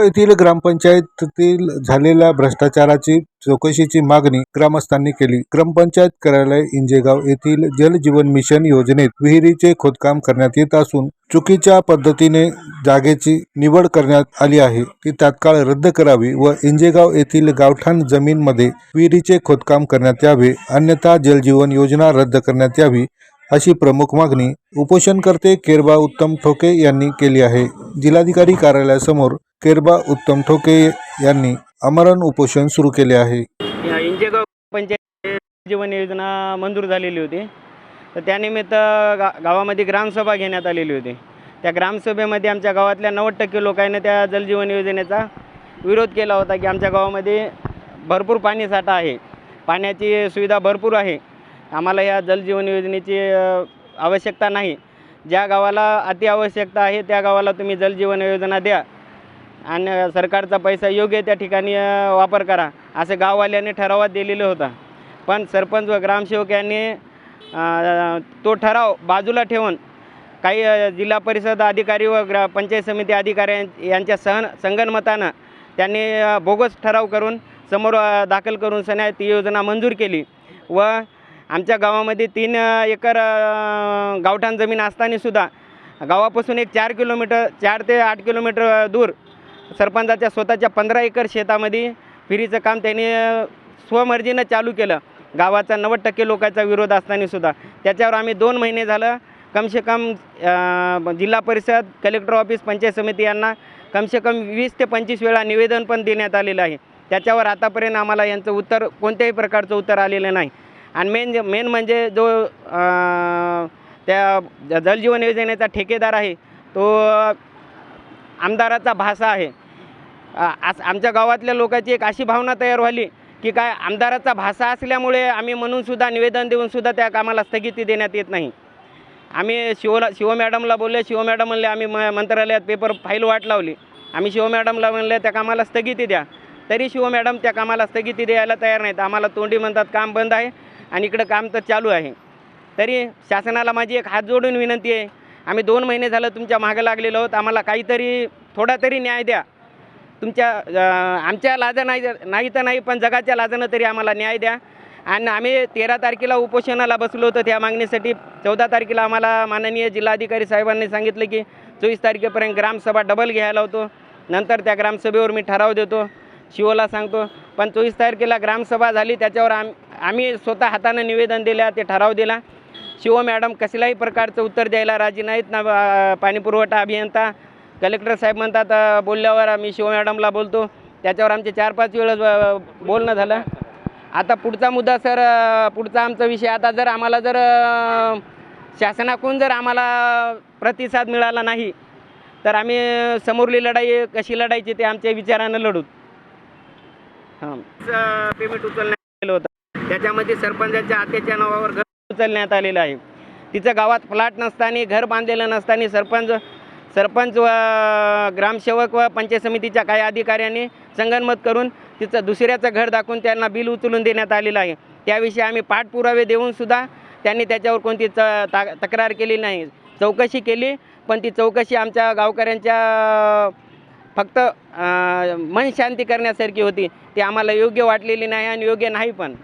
इंजेगाव येथील ग्रामपंचायतीतील झालेल्या भ्रष्टाचाराची चौकशीची मागणी ग्रामस्थांनी केली. ग्रामपंचायत कार्यालय इंजेगाव येथील जल जीवन मिशन योजनेत विहिरीचे खोदकाम करण्यात येत असून चुकीच्या पद्धतीने जागेची निवड करण्यात आली आहे. ती तात्काळ रद्द करावी व इंजेगाव येथील गावठाण जमीनमध्ये विहिरीचे खोदकाम करण्यात यावे अन्यथा जलजीवन योजना रद्द करण्यात यावी अशी प्रमुख मागणी उपोषणकर्ते केरबा उत्तम ठोके यांनी केली आहे. जिल्हाधिकारी कार्यालयासमोर केरबा उत्तम ठोके यांनी आमरण उपोषण सुरू केले आहे. या इंजेगाव पंचायत जीवन योजना मंजूर झालेली होती. तर त्यानिमित्त गा गावामध्ये ग्रामसभा घेण्यात आलेली होती. त्या ग्रामसभेमध्ये आमच्या गावातल्या नव्वद टक्के लोकांनी त्या जलजीवन योजनेचा विरोध केला होता की आमच्या गावामध्ये भरपूर पाणीसाठा आहे. पाण्याची सुविधा भरपूर आहे. आम्हाला या जलजीवन योजनेची आवश्यकता नाही. ज्या गावाला अति आवश्यकता आहे त्या गावाला तुम्ही जलजीवन योजना द्या. आणि सरकारचा पैसा योग्य त्या ठिकाणी वापर करा. असं गाववाल्यांनी ठरावात दिलेलं होता. पण सरपंच व ग्रामसेवक यांनी तो ठराव बाजूला ठेवून काही जिल्हा परिषद अधिकारी व ग्रा पंचायत समिती अधिकारी यांच्या सहन संगनमतानं त्यांनी बोगस ठराव करून समोर दाखल करून सन्या ती योजना मंजूर केली व आमच्या गावामध्ये तीन एकर गावठाण जमीन असतानासुद्धा गावापासून एक चार किलोमीटर चार ते आठ किलोमीटर दूर सरपंचाच्या स्वतःच्या पंधरा एकर शेतामध्ये विहिरीचं काम त्यांनी स्वमर्जीनं चालू केलं. गावाचा नव्वद टक्के लोकांचा विरोध असतानासुद्धा त्याच्यावर आम्ही दोन महिने झालं. कमसे कम जिल्हा परिषद कलेक्टर ऑफिस पंचायत समिती यांना कमसे कम वीस ते पंचवीस वेळा निवेदन पण देण्यात आलेलं आहे. त्याच्यावर आतापर्यंत आम्हाला यांचं उत्तर कोणत्याही प्रकारचं उत्तर आलेलं नाही. आणि मेन मेन म्हणजे जो त्या जलजीवन योजनेचा ठेकेदार आहे तो आमदाराचा भासा आहे. आस आमच्या गावातल्या लोकांची एक अशी भावना तयार व्हाली की काय आमदाराचा भाषा असल्यामुळे आम्ही म्हणूनसुद्धा निवेदन देऊनसुद्धा त्या कामाला स्थगिती देण्यात येत नाही. आम्ही शिवला शिव मॅडमला बोलले शिव मॅडम म्हणले आम्ही म मंत्रालयात पेपर फाईल वाट लावली. आम्ही शिव मॅडमला म्हणले त्या कामाला स्थगिती द्या. तरी शिव मॅडम त्या कामाला स्थगिती द्यायला तयार नाहीत. आम्हाला तोंडी म्हणतात काम बंद आहे आणि इकडं काम तर चालू आहे. तरी शासनाला माझी एक हात जोडून विनंती आहे. आम्ही दोन महिने झालं तुमच्या मागं लागलेलो आहोत. आम्हाला काहीतरी थोडा तरी न्याय द्या. तुमच्या आमच्या लाजा नाही नाही तर नाही पण जगाच्या लाजानं तरी आम्हाला न्याय द्या. आणि आम्ही तेरा तारखेला उपोषणाला बसलो होतो त्या मागणीसाठी. चौदा तारखेला आम्हाला माननीय जिल्हाधिकारी साहेबांनी सांगितलं की चोवीस तारखेपर्यंत ग्रामसभा डबल घ्यायला होतो. नंतर त्या ग्रामसभेवर मी ठराव देतो. शिवला सांगतो. पण चोवीस तारखेला ग्रामसभा झाली त्याच्यावर आम आम्ही स्वतः हातानं निवेदन दिल्या ते ठराव दिला. शिव मॅडम कसल्याही प्रकारचं उत्तर द्यायला राजी नाहीत ना पाणीपुरवठा अभियंता. कलेक्टर साहेब म्हणतात बोलल्यावर आम्ही शिव मॅडमला बोलतो. त्याच्यावर आमचे चार पाच वेळेस बोलणं झालं. आता पुढचा मुद्दा सर पुढचा आमचा विषय. आता जर आम्हाला जर शासनाकडून जर आम्हाला प्रतिसाद मिळाला नाही तर आम्ही समोरली लढाई कशी लढायची ते आमच्या विचारानं लढू. हां. पेमेंट उचलण्यात आलेलं होतं. त्याच्यामध्ये सरपंचाच्या आत्याच्या नावावर घर उचलण्यात आलेलं आहे. तिचं गावात फ्लॅट नसताना घर बांधलेलं नसताना सरपंच सरपंच व ग्रामसेवक व पंचायत समितीच्या काही अधिकाऱ्यांनी संगनमत करून तिचं दुसऱ्याचं घर दाखवून त्यांना बिल उचलून देण्यात आलेलं आहे. त्याविषयी आम्ही पाठपुरावे देऊनसुद्धा त्यांनी त्याच्यावर कोणती च ता तक्रार केली नाही. चौकशी केली पण ती चौकशी आमच्या गावकऱ्यांच्या फक्त मन शांती करण्यासारखी होती. ती आम्हाला योग्य वाटलेली नाही आणि योग्य नाही पण.